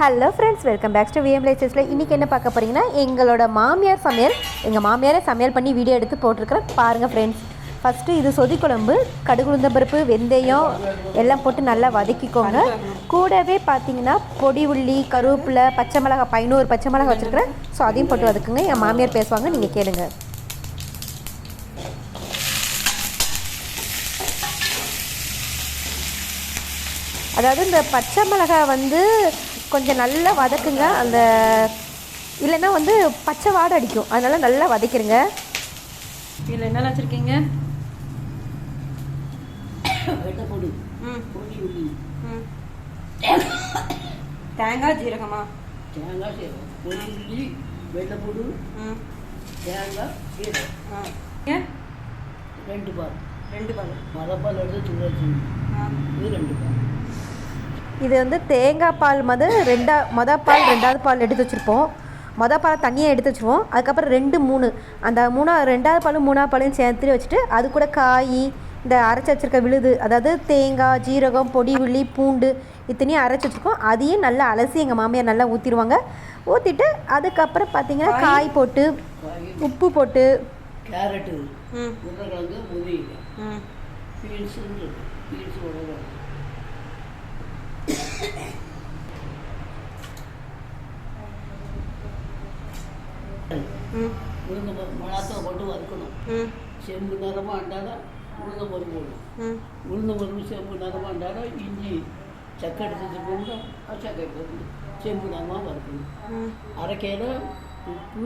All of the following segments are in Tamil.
Hello friends welcome back to VM லைசஸில் இன்றைக்கி என்ன பார்க்க போகிறீங்கன்னா எங்களோட மாமியார் சமையல் எங்கள் மாமியாரை சமையல் பண்ணி வீடியோ எடுத்து போட்டிருக்கிறேன் பாருங்கள் ஃப்ரெண்ட்ஸ் ஃபஸ்ட்டு இது சொதி குழம்பு கடுகு பருப்பு வெந்தயம் எல்லாம் போட்டு நல்லா வதக்கிக்கோங்க. கூடவே பார்த்தீங்கன்னா பொடி உள்ளி கருவேப்பிலை பச்சை மிளகா பதினோரு பச்சை மிளகாய் வச்சுருக்கிறேன். ஸோ அதையும் போட்டு வதக்குங்க. என் மாமியார் பேசுவாங்க நீங்கள் கேளுங்க. அதாவது இந்த பச்சை மிளகாய் வந்து கொஞ்சம் நல்லா வதக்குங்க. அந்த இல்லைன்னா வந்து பச்சை வாடை அடிக்கும். அதனால நல்லா வதக்கிடுங்க இதில் என்னெல்லாம் வச்சுருக்கீங்க? வெள்ளைப்பூடு ம். பொடி தேங்காய் ஜீரகமா? தேங்காய் சீரகம் பொடி உள்ளி வெள்ளைப்பூடு ம். தேங்காய் சீரகம் ஆ. ஏன்? ரெண்டு பால் ரெண்டு பால் மரப்பால் எடுத்து தூர வச்சுக்கணும் ஆ இது ரெண்டு பால் இது வந்து தேங்காய் பால் மது ரெண்டா மொதல் பால் ரெண்டாவது பால் எடுத்து வச்சுருப்போம். மொதல் பால் தண்ணியை எடுத்து வச்சுருவோம். அதுக்கப்புறம் ரெண்டு மூணு. அந்த மூணா ரெண்டாவது பாலும் மூணாவது பாலையும் சேர்த்து வச்சுட்டு அது கூட காய் இந்த அரைச்சி வச்சிருக்க விழுது அதாவது தேங்காய் ஜீரகம் பொடி உள்ளி பூண்டு இத்தனையும் அரைச்சி வச்சுருக்கோம். அதையும் நல்லா அலசி எங்கள் மாமியார் நல்லா ஊற்றிடுவாங்க ஊற்றிட்டு அதுக்கப்புறம் பார்த்தீங்கன்னா காய். போட்டு உப்பு போட்டு. கேரட்டு. உருளைக்கிழங்கு முதிரிக்காய் ம். பீன்ஸு பீன்ஸ் உருளைக்கிழங்கு. உளுந்த பருப்பு மிளகாத்தூள் போட்டு வறுக்கணும் ம் செம்பு நிறமாக இருந்தாலும் உளுந்த பருப்பு போடணும் ம் உளுந்த பருப்பு செம்பு நிறமாக இருந்தாலும் இஞ்சி சக்கை எடுத்து வச்சுருக்கோம்னா உப்பு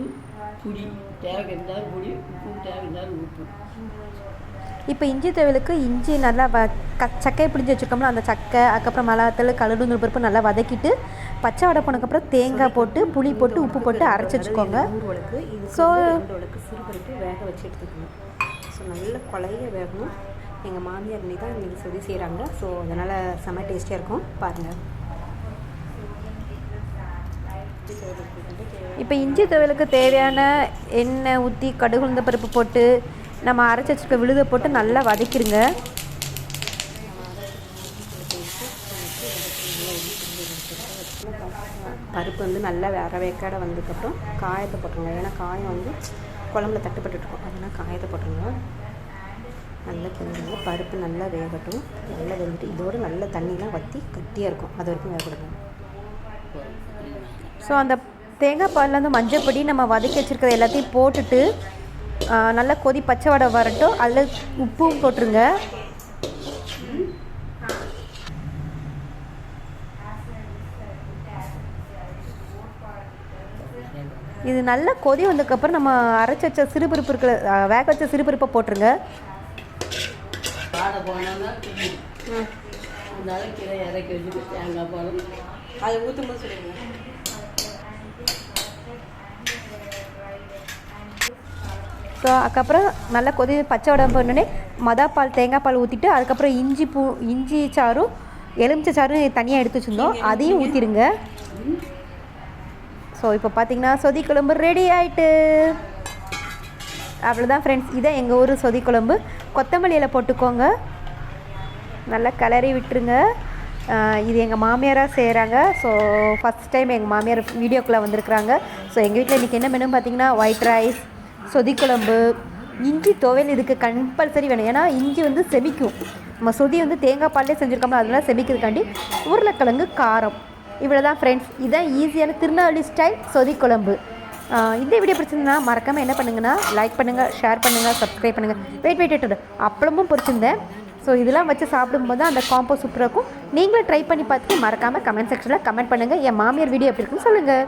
புளி. தேவை இருந்தாலும் புளி உப்பு தேவை இருந்தாலும் உப்பு. இப்போ இஞ்சி துவையலுக்கு இஞ்சி நல்லா வ க சக்கையை பிடிஞ்சி வச்சுருக்கோம்ல அந்த சக்கை அதுக்கப்புறம் மிளகாத்தூள் கழுடுந்தூள் பருப்பு நல்லா வதக்கிட்டு பச்சை வடை போனதுக்கப்புறம் தேங்காய் போட்டு புளி போட்டு உப்பு போட்டு அரைச்சி வச்சுக்கோங்க. ஸோ சிறுபருப்பு வேக வச்சு எடுத்துக்கணும். ஸோ நல்ல கொலைய வேகணும். எங்கள் மாமியார் தான் இன்றைக்கி சொல்லி செய்கிறாங்க ஸோ அதனால் செம்ம டேஸ்டியாக இருக்கும். பாருங்கள் இப்போ இஞ்சி துவையலுக்கு தேவையான எண்ணெய் ஊற்றி கடுகு உளுந்த பருப்பு போட்டு நம்ம அரைச்சி வச்சுருக்க விழுதை போட்டு நல்லா வதக்கிடுங்க பருப்பு வந்து நல்லா வேற வேக்காட வந்ததுக்கப்புறம் காயத்தை போட்டுருங்க. ஏன்னா காயம் வந்து குழம்புல தட்டுப்பட்டுருக்கும். அதனால் காயத்தை போட்டுருங்க. நல்லா கிண்டுங்க. பருப்பு நல்லா வேகட்டும். நல்லா வெந்துட்டு இதோடு நல்ல தண்ணியெலாம் வற்றி கட்டியாக இருக்கும். அது வரைக்கும் வேகப்படுங்க ஸோ அந்த தேங்காய் பாலில் வந்து மஞ்சள் பொடி நம்ம வதக்கி வச்சுருக்கிறது எல்லாத்தையும் போட்டுட்டு நல்லா கொதி பச்சை வடை வரட்டும். அதில் உப்பும் போட்டுருங்க. இது நல்லா கொதி வந்ததுக்கப்புறம் நம்ம அரைச்சி வச்ச சிறுபருப்பு இருக்கிற வேக வச்ச சிறுபருப்பை போட்டுருங்க. இறக்கி வச்சுட்டு தேங்காய் பாலும். அதை ஊற்றும் போது சொல்லுங்கள் ஸோ அதுக்கப்புறம் நல்லா கொதி பச்சை வடை போடனே மொதா பால் தேங்காய் பால் ஊற்றிட்டு அதுக்கப்புறம் இஞ்சி பூ இஞ்சி சாறும் எலுமிச்சை சாறும் தனியாக எடுத்து வச்சுருந்தோம். அதையும் ஊற்றிடுங்க ஸோ இப்போ பார்த்தீங்கன்னா சொதி குழம்பு ரெடி ஆயிட்டு. அவ்வளோதான் ஃப்ரெண்ட்ஸ் இதான் எங்கள் ஊர் சொதி குழம்பு. கொத்தமல்லி இலை போட்டுக்கோங்க. நல்லா கிளறி விட்டுருங்க. இது எங்கள் மாமியாராக செய்கிறாங்க ஸோ ஃபஸ்ட் டைம் எங்கள் மாமியார் வீடியோக்குள்ளே வந்திருக்கிறாங்க. ஸோ எங்கள் வீட்டில் இன்றைக்கி என்ன மெனு பார்த்தீங்கன்னா ஒயிட் ரைஸ் சொதிக்குழம்பு. இஞ்சி துவையல் இதுக்கு கம்பல்சரி வேணும். ஏன்னா இஞ்சி வந்து செமிக்கும். நம்ம சொதி வந்து தேங்காய் பாலே செஞ்சுருக்கோம்ல அதெல்லாம் செமிக்கிறதுக்காண்டி உருளைக்கிழங்கு காரம். இவ்வளோ தான் ஃப்ரெண்ட்ஸ் இதுதான் ஈஸியான திருநெல்வேலி ஸ்டைல் சொதி குழம்பு இந்த வீடியோ பிடிச்சிருந்தா மறக்காமல் என்ன பண்ணுங்கன்னா லைக் பண்ணுங்கள் ஷேர் பண்ணுங்கள் சப்ஸ்கிரைப் பண்ணுங்கள் வெயிட் வெயிட் வெயிட் அப்பளமும் பொரிச்சிருந்தேன். ஸோ இதெல்லாம் வச்சு சாப்பிடும்போது அந்த காம்போ சூப்பராக இருக்கும். நீங்களும் ட்ரை பண்ணி பார்த்துட்டு மறக்காமல் கமெண்ட் செக்ஷனில் கமெண்ட் பண்ணுங்கள் என் மாமியார் வீடியோ எப்படி இருக்குன்னு சொல்லுங்கள்